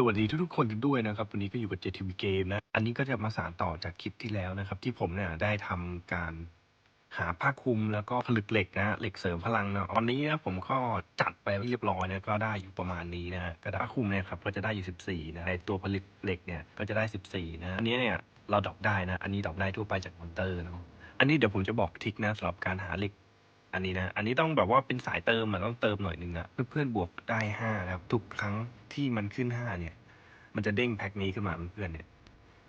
สวัสดีทุกๆคนกันด้วยนะครับ วันนี้ก็อยู่กับ JTV Game นะ อันนี้ก็จะมาสานต่อจากคลิปที่แล้วนะครับ ที่ผมเนี่ยได้ทำการหาผ้าคลุมแล้วก็ผลึกเหล็กนะเหล็กเสริมพลังนะวันนี้นะผมก็จัดไปเรียบร้อยนะก็ได้อยู่ประมาณนี้นะก็ได้ผ้าคลุมเนี่ยครับก็จะได้อยู่ 14นะในตัวผลึกเหล็กเนี่ยก็จะได้ 14นะอันนี้เนี่ยเราดรอกได้นะ อันนี้ดรอกได้ทั่วไปจากมอนเตอร์เนาะอันนี้เดี๋ยวผมจะบอกทริกนะสำหรับการหาเหล็ก อันนี้นะ อันนี้ต้องแบบว่าเป็นสายเติมอะต้องเติมหน่อยนึงอะเพื่อนๆบวกได้ห้านะครับ ทุกครั้งที่มันขึ้นห้าเนี่ย มันจะเด้งแพ็คนี้ขึ้นมาเพื่อนๆเนี่ย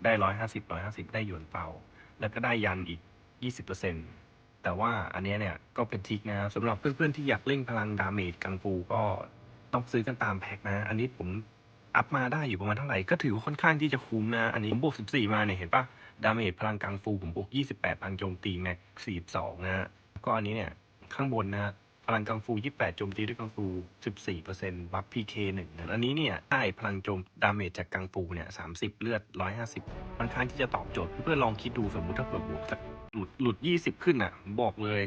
ได้ร้อยห้าสิบร้อยห้าสิบได้หยวนเป่า แล้วก็ได้ยันอีกยี่สิบเปอร์เซ็นตแต่ว่าอันนี้เนี่ยก็เป็นทิกนะสำหรับเพื่อนๆที่อยากเร่งพลังดาเมจกังฟูก็ต้องซื้อกันตามแพ็คนะ อันนี้ผมอัพมาได้อยู่ประมาณเท่าไหร่ ก็ถือว่าค่อนข้างที่จะคุ้มนะ อันนี้ผมบวกสิบสี่มาเนี่ยเห็นปะดาเมจพลังกังฟูผมบวกยี่สิบแปดพังโจมตีแม็กสี่สองนะ ก็อันนี้เนี่ย ข้างบนนะพลังกังฟู 28 โจมตีด้วยกังฟู 14%บัฟ PK 1นะอันนี้เนี่ยได้พลังโจมดาเมจจากกังฟูเนี่ย 30 เลือด 150ค่อนข้างที่จะตอบโจทย์ เพื่อลองคิดดูสมมุติถ้าเกิดบวกสักหลุดหลุด 20 ขึ้นอะ บอกเลย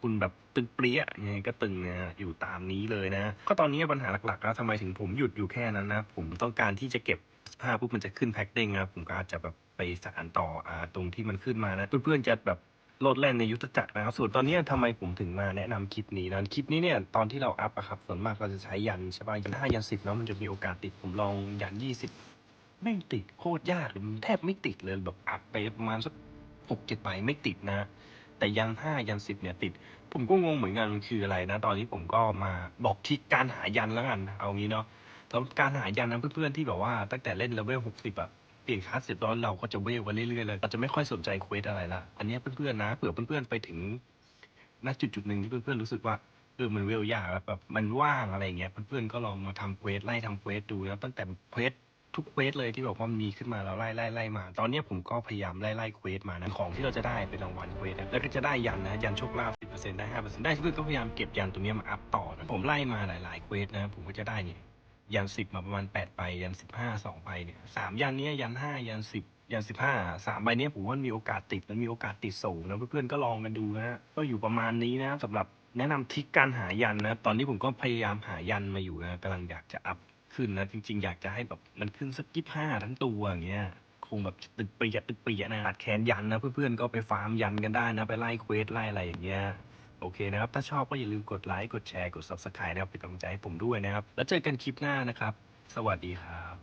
คุณแบบตึงเปรี้ยยังไงก็ตึงนะอยู่ตามนี้เลยนะ ก็ตอนนี้ปัญหาหลักๆแล้วทำไมถึงผมหยุดอยู่แค่นั้นนะ ผมต้องการที่จะเก็บผ้าปุ๊บมันจะขึ้นแพ็คเด้งนะผมก็อาจจะแบบไปสานต่ออตรงที่มันขึ้นมานะ เพื่อนๆจะแบบ โลดแล่นในยุทธจักรนะครับส่วนตอนนี้ทำไมผมถึงมาแนะนำคลิปนี้นะคลิปนี้เนี่ยตอนที่เราอัพอะครับส่วนมากเราจะใช้ยันใช่ป่ะยันห้ายันสิบเนาะมันจะมีโอกาสติดผมลองยันยี่สิบไม่ติดโคตรยากเลยแทบไม่ติดเลยแบบอัพไปประมาณสักหกเจ็ดใบไม่ติดนะ แต่ยันห้ายันสิบเนี่ยติด ผมก็งงเหมือนกันมันคืออะไรนะ ตอนนี้ผมก็มาบอกทริกการหายันแล้วกัน เอางี้เนาะสำหรับการหายันนะเพื่อนๆที่แบบว่าตั้งแต่เล่นเลเวลหกสิบอะ เปลี่ยนคลาสเสร็จแล้วเราก็จะเวลกันเรื่อยๆเลยเราจะไม่ค่อยสนใจเควสอะไรละอันนี้เพื่อนๆนะเผื่อเพื่อนๆไปถึงณจุดจุดหนึ่งที่เพื่อนๆรู้สึกว่าเออมันเวลยากแบบมันว่างอะไรเงี้ยเพื่อนๆก็ลองมาทำเควสไล่ทำเควสดูนะตั้งแต่เควสทุกเควสเลยที่บอกว่ามีขึ้นมาเราไล่ไล่ไล่มา ตอนนี้ผมก็พยายามไล่ไล่เควสมานะของที่เราจะได้เป็นรางวัลเควสแล้วก็จะได้ยันนะยันโชคลาภสิบเปอร์เซ็นต์ได้ห้าเปอร์เซ็นต์ได้เพื่อนก็พยายามเก็บยันตัวนี้มาอัพต่อนะผมไล่มาหลายๆเควสนะผมก็จะได้เนี่ย ยันสิบมาประมาณแปดใบยันสิบห้าสองใบเนี่ยสามยันเนี้ยยันห้ายันสิบยันสิบห้าสามใบเนี้ยผมว่ามันมีโอกาสติดมันมีโอกาสติดสูงนะเพื่อนๆก็ลองกันดูนะก็อยู่ประมาณนี้นะสำหรับแนะนำทริกการหายันนะตอนนี้ผมก็พยายามหายันมาอยู่นะกำลังอยากจะอัพขึ้นนะจริง ๆ อยากจะให้แบบมันขึ้นสักยี่ห้าทั้งตัวอย่างเงี้ยคงแบบตึกเปียกตึกเปียกนะตัดแขนยันนะเพื่อนๆก็ไปฟาร์มยันกันได้นะไปไล่เควสไล่อะไรอย่างเงี้ย โอเคนะครับ ถ้าชอบก็อย่าลืมกดไลค์ กดแชร์ กด subscribe นะครับ เป็นกำลังใจให้ผมด้วยนะครับ แล้วเจอกันคลิปหน้านะครับ สวัสดีครับ